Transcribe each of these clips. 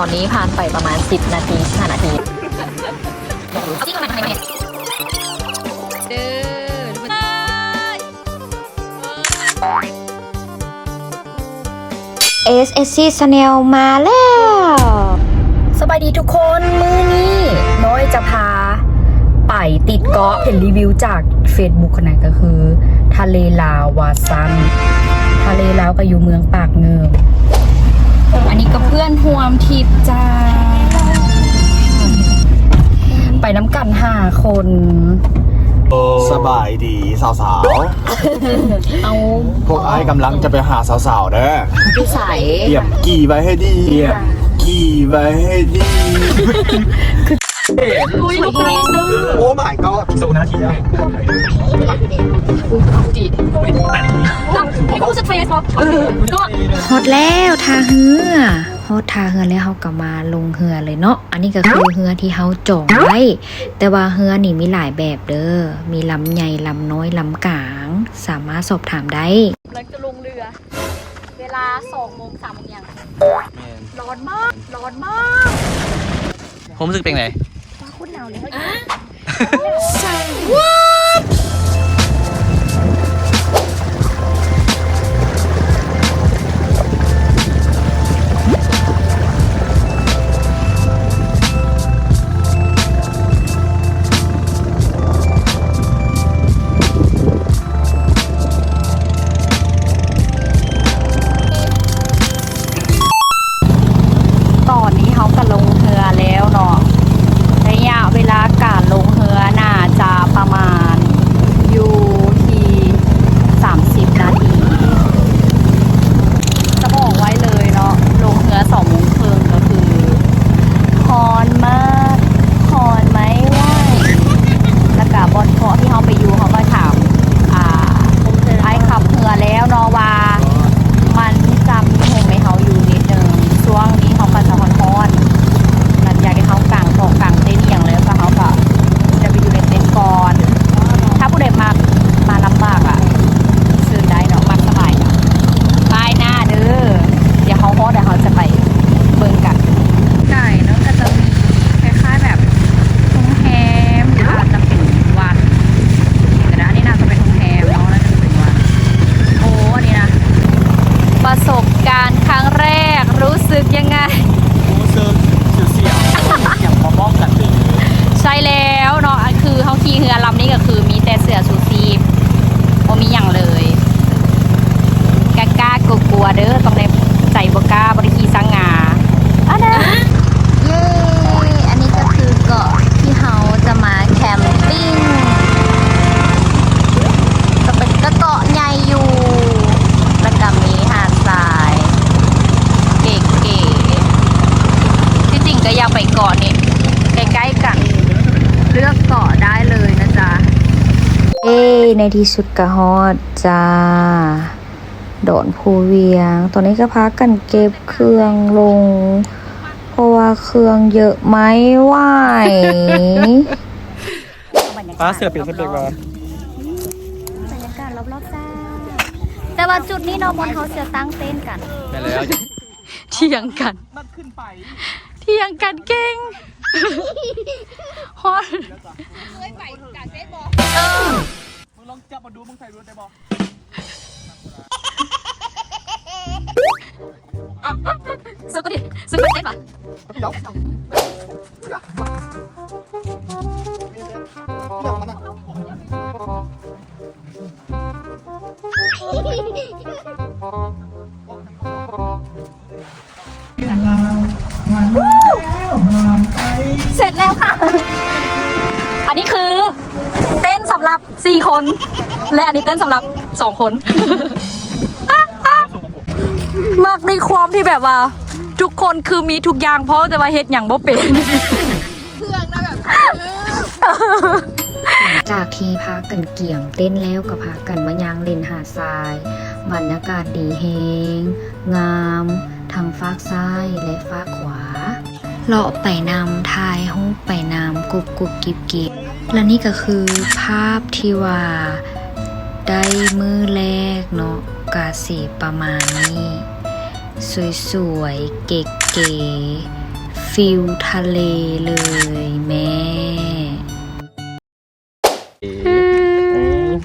อนนี้ผ่านไปประมาณ 10 นาที5นาทีเอาที่ประมาณไหนเดิน SSC Channel มาแล้ว สบายดีทุกคนมื้อนี้น้อยจะพา ไปติดเกาะเห็นรีวิวจาก Facebook คนนั้นก็คือ ทะเลลาววาซันทะเลลาวก็อยู่เมืองปากเงิมอันนี้ก็เพื่อนห่ วมทริปจ้า ไปน้ำกันห้าคน สบายดีสาวเอาๆพวกไอ้กำลังจะไปหาสาวๆเด้อพิสัยเตรียมกี่ไว้ให้ดีเตรียมกี่ไว้ให้ดี อุ้ยลูกไม้ซื้อโอ้ my god สูนาทีแล้วพี่กูจะเฟซบุ๊กก็ ฮอตแล้วทาเหือ ฮอตทาเหือแล้วเขาก็มาลงเหือเลยเนาะอันนี้ก็คือเหือที่เขาจองไว้ แต่ว่าเหือนี่มีหลายแบบเด้อมีลำใหญ่ลำน้อยลำกลาง สามารถสอบถามได้กำลังจะลงเรือ เวลาสองโมงสามโมงยังร้อนมากร้อนมากผมรู้สึกเป็นไงฟ้าคุณหนาวเลยต ขาขี่เรือลำนี้ก็คือมีแต่เสือชูชีพบ่มีอย่างเลยกล้ากล้ากลัวๆเด้อต้องได้ใจบ่กล้าบริขี่สังงาอะนะเย้อันนี้ก็คือเกาะที่เขาจะมาแคมปิ้งก็เป็นก็เกาะใหญ่อยู่แล้วก็มีหาดทราย เก๋ๆที่จริงก็อยากไปเกาะนี่ใกล้ๆกัน เลือกเกาะได้เลยนะจ๊ะ เอ้ ในที่สุดกะฮอดจ้าโดนภูเวียง ตอนนี้ก็พักกันเก็บเครื่องลง เพราะว่าเครื่องเยอะไหมไหวฟ้าเสือเปลี่ยนสเปกมาบรรยากาศรอบๆจ้า แต่ว่าจุดนี้เนาะบนเขาเสือตั้งเต้นกัน ไปแล้วเที่ยงกันเที่ยงกันเก่งฮอดมึง ลองจับมาดูมึงใส่รู้ได้บอกสุดก็ดิสุดก็เต้ปะเสร็จแล้วค่ะ อันนี้คือ สี่คน และอันนี้เต้นสำหรับสองคน มากในความที่แบบว่า ทุกคนคือมีทุกอย่างเพราะแต่ว่าเฮ็ดอย่างบ่เป็นจากที่พักกันเกี่ยมเต้นแล้วก็พักกันมายางเล่นหาดทรายบรรยากาศดีเฮงงามทางฟากซ้ายและฟากขวาเลาะไปนำทายหูปไปนำกุบกุบกิบกิบ และนี่ก็คือภาพที่ว่าได้มือแรกเนาะกาสีประมาณนี้ สวยๆ เก๋ๆฟิลทะเลเลยแม่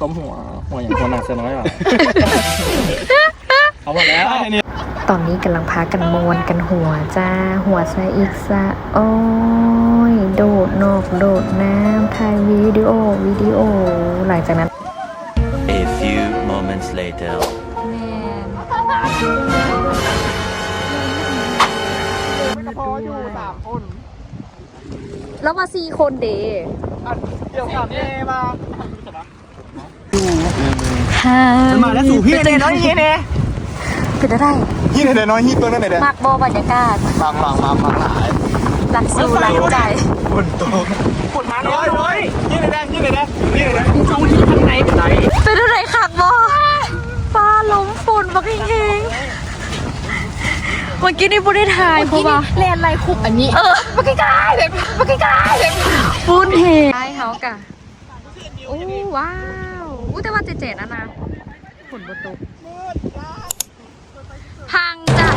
ต้มหัว หัวอย่างคนหนักเสียน้อยอะเอาหมดแล้ว ตอนนี้กำลังพากันมวนกันหัวจ้า หัวซะอีกซะโอ้ย โดดนอกโดดน้ำถ่ายวิดีโอวิดีโอ หลังจากนั้น A few moments later. พออยู่สามคน แล้วมาสี่คนเดเดี๋ยวถามเอมาฮ่ามาแล้วสู่พี่เนน้อยยี่เนเป็นอะไร ฮี่ไหนน้อยฮี่ตัวนั้นไหนเด้อมักโบบรรยากาศบางบางบางบางหลายหลักสูหลักใจฝนตกฝนมาน้อยน้อยฮี่ไหนๆฮี่ไหนๆฮี่ไหนช่องที่ข้างในไหนเป็นอะไรคักบอฟ้าล้มฝนบักเฮงเมื่อกี้นี่บุได้ถ่ายเพราะว่าเล่นอะไรคุบอันนี้ เออบักกายเลยบักกายเลยฟุ้นเฮงใช่เฮากะโอ้ว้าวอู้แต่ว่าเจ๋ๆนะนะฝนบนตก พังจ้ะ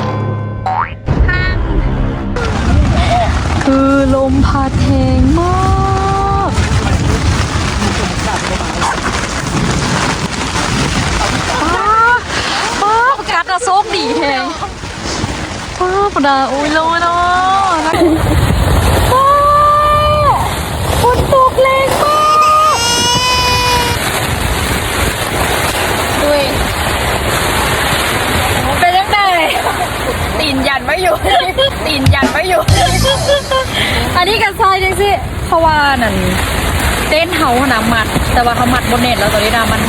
พัง คือลมพัดแรงมากป้าป้าประกาศกระโซกดีแหงป้าประดาอุ้ยลงมาเนาะ เพราะว่านั่นเต้นเฮาหนามัด แต่ว่าเขามัดบนเน็ตแล้วตอนนี้นะมัน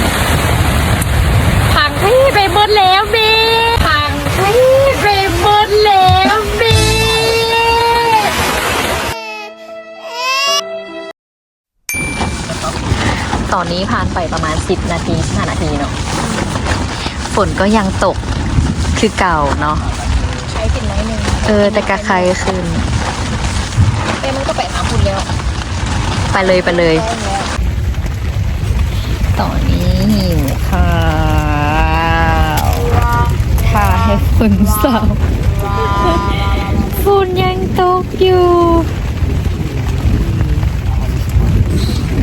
พังที่ไปหมดแล้วเมพังที่ไปหมดแล้วเมตอนนี้ผ่านไปประมาณ 10 นาที5นาทีเนาะฝนก็ยังตกคือเก่าเนาะใช้กินน้อยนึงเออแต่กะใครขึ้นเอ้มันก็ไปหาคุณแล้ว ไปเลยไปเลย ตอนนี้หิวข้าวถ้าให้ฝุ่นเศร้าฝุ่นยังตกอยู่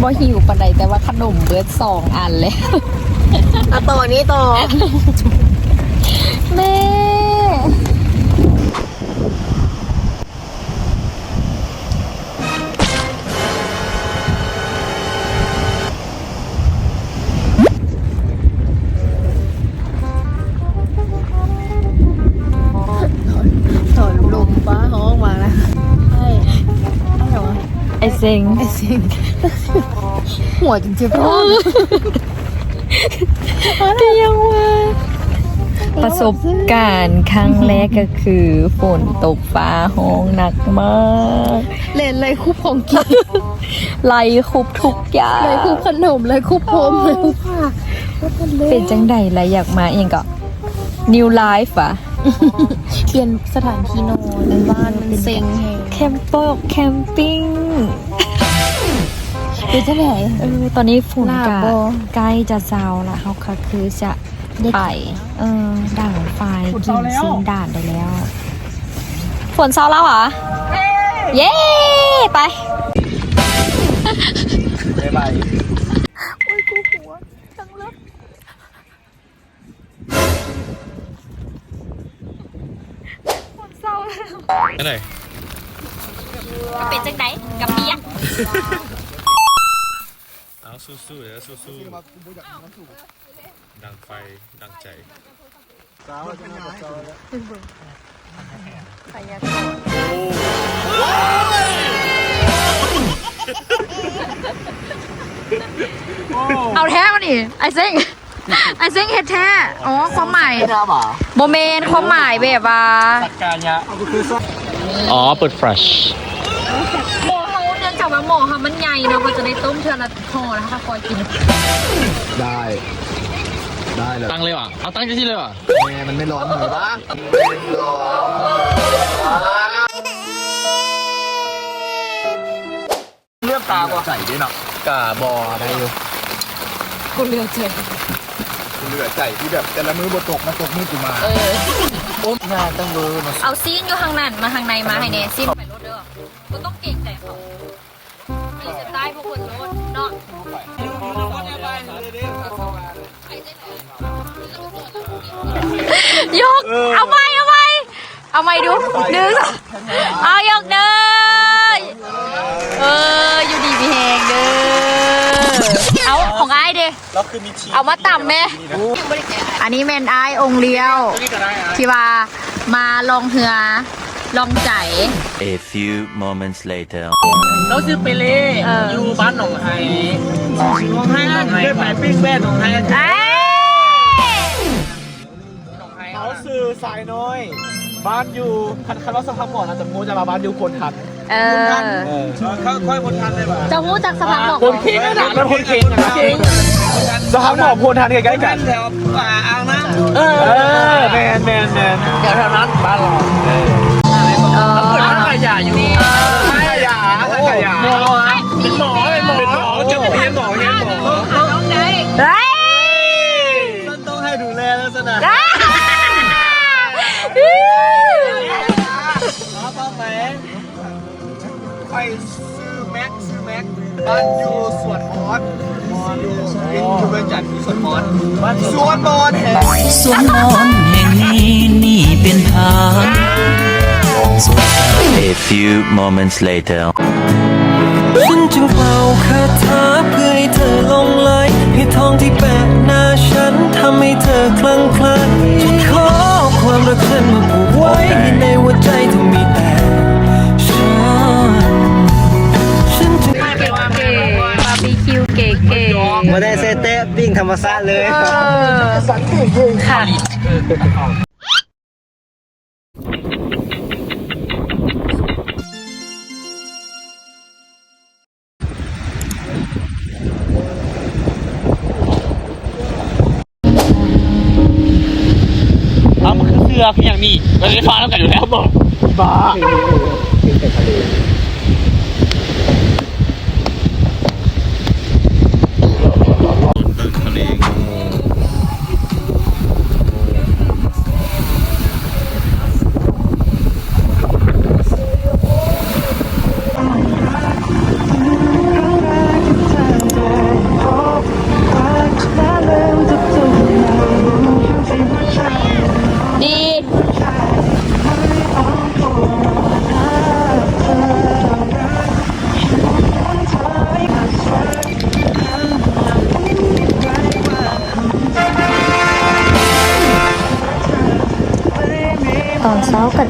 บ่หิวปานใดแต่ว่าขนมเบิดสองอันเลยอะต่อนี้ต่อแม่ เซ็งไอ้สิ่งหัวจริงๆพ่อก็ยังว่า ประสบการณ์ครั้งแรกก็คือฝนตกฟ้าห้องหนักมาก เล่นเลยคุบของกินไล่คุบทุกอย่างเลยคุบขนมเลยคุบพรมเลยคุบผักเป็นจังใดไรอยากมาเองก็ New Life อะ เปลี่ยนสถานที่นอนบ้านมันเซ็งแฮงแคมเปอร์แคมปิ้งเป็นจะไหนเออตอนนี้ฝุ่นลาบกะบ่ใกล้จะเซาละเขาก็คือจะไปเออด่างไฟกินซีนด่านได้แล้ว ฝนเซาแล้วเหรอ เย้ ไป บ๊ายบาย อะไรเป็นจังไดกับเปียกเอาสู้ๆเดี๋ยวสู้ๆดังไฟดังใจเอาแท้มานี่ไอเซ้ง ไอเซ้งเฮ็ดแท้อ๋อความหมายโมเมนความหมายแบบว่าจัดการยะอ๋อเปิด fresh หมอเขาเนื่องจากว่าหมอค่ะมันใหญ่เนาะเขาจะได้ต้มเทือละห่อนะคะคอยกินได้ ได้เลยตั้งเลยว่ะเอาตั้งที่เลยว่ะแม่มันไม่ร้อนมือปะเลือกตากว่าใส่ด้วยเนาะกาบออะไรอยู่ กูเลือกเจอเหลือใจที่แบบแต่ละมือบตกมาตกมือกูมาเออ โอ้งานตั้งเบอร์มาเอาซีนอยู่ข้างนั้นมาข้างในมาให้แน่ซีนไปรถเด้อก็ต้องเก่งใจเขานี่จะได้พวกคนรถเนาะยก เอาไม่เอาไม่เอาไม่ดูหนึ่งสองเอายกเด้อเอออยู่ดี แล้วคือมีชีเอามาต่ำแม่ อันนี้แมนไอายองค์เลี้ยวที่ว่ามาลองเหือลองใจ A few moments later. แล้วซื้อไปเล่เอออ ยู่บ้านหนองไฮหนองไฮได้ไปปิ้งแม่หนองไฮเอ้ยเขาซื้อสายน้อย บ้านอยู่คันคันว่าสภาพก่อนนะแต่มูจะมาบ้านอยู่คนทันเออเออเขาค่อยคนทันได้ป่ะจะหู้จักสภาพบอกคนเค้งนะแล้วคนเค้งนะเค้ง สาพหมอกคนทันใกล้ๆกันแถวป่าอ่างน้ำเออแมนแมนแมนเดี๋ยวแถวนั้นบ้านเราเออเออเปิดร้าขยยาอยู่นี่ขยยาขยยาหมอเป็นหมอเป็นหมอเป็นหมอจะเป็นหมอเฮียหมอเฮ้ยต้องให้ดูแลลักษณะไป แม็กซื้อแม็กบ้านอยู่สวนมอสอยู่อยู่เมืองจันทร์อยู่สวนมอสบ้านสวนมอสแห่งสวนมอนแห่งนี้นี่เป็นทาง A few moments later. ฉันจึงเป่าคาถาเพื่อให้เธอหลงไหลให้ทองที่แปะหน้าฉันทำให้เธอคลั่งคล้ายฉันขอความรักฉันมาผูกไว้ ปิ้งธรรมชาติเลยเออค่ะเอามันคือเสื้อคืออย่างนี้มันได้ฟ้าแล้วกันอยู่แล้วบอกบ้า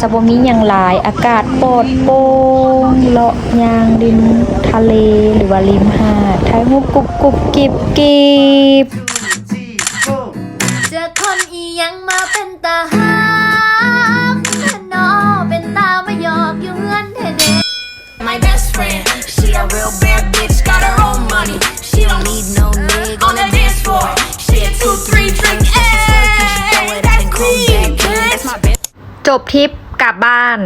จะบ่มีหยังหลาย อากาศโปรดโปร่งเลาะยางริมทะเลหรือว่าริมหาดถ่ายรูปกรุบกรุบกิบกิบเจอคนอียังมาเป็นตาหักนอเป็นตามาหยอกอยู่เฮือนเทเด My best friend, she a real bad bitch, got her own money. She don't need no nigga on the dance floor. She a two, three drink, ayy, that's me, bitch. จบทริป กลับบ้าน